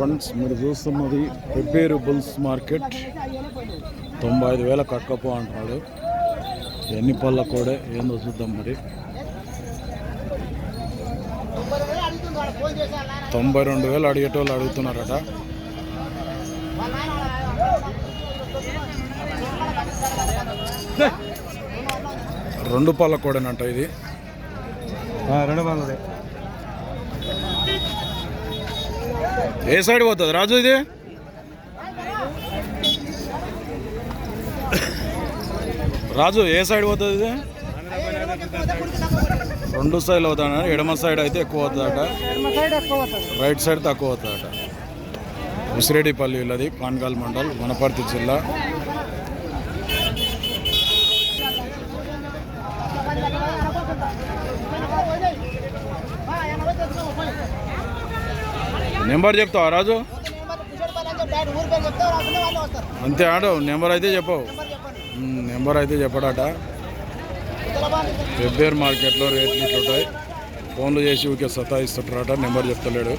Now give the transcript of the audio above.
Friends మీరు చూస్తున్నది Pebbair bulls market. తొంభై ఐదు వేల కక్కపో అంటున్నాడు. ఎన్ని పళ్ళ కూడా ఏందో చూద్దాం మరి. తొంభై రెండు వేలు అడిగేటోళ్ళు అడుగుతున్నారట. రెండు పళ్ళ కూడానంట ఇది. రెండు వందలే ఏ సైడ్ పోతుంది? రాజు ఇది? రాజు ఏ సైడ్ పోతుంది ఇది? రెండు సైడ్లు అవుతాడు ఎడమ సైడ్ అయితే ఎక్కువ అవుతుందట రైట్ సైడ్ తక్కువ అవుతుందట ఉసిరెడ్డిపల్లి వీళ్ళది పాన్గాల్ మండల్ వనపర్తి జిల్లా. నెంబర్ చెప్తావా రాజు? అంతే ఆడు నెంబర్ అయితే చెప్పవు. నెంబర్ అయితే చెప్పడాట. వెబ్బేర్ మార్కెట్లో రేట్లు ఇట్లుంటాయి ఫోన్లు చేసి ఊరికే సతాయిస్తుంటారట నెంబర్ చెప్తలేడు.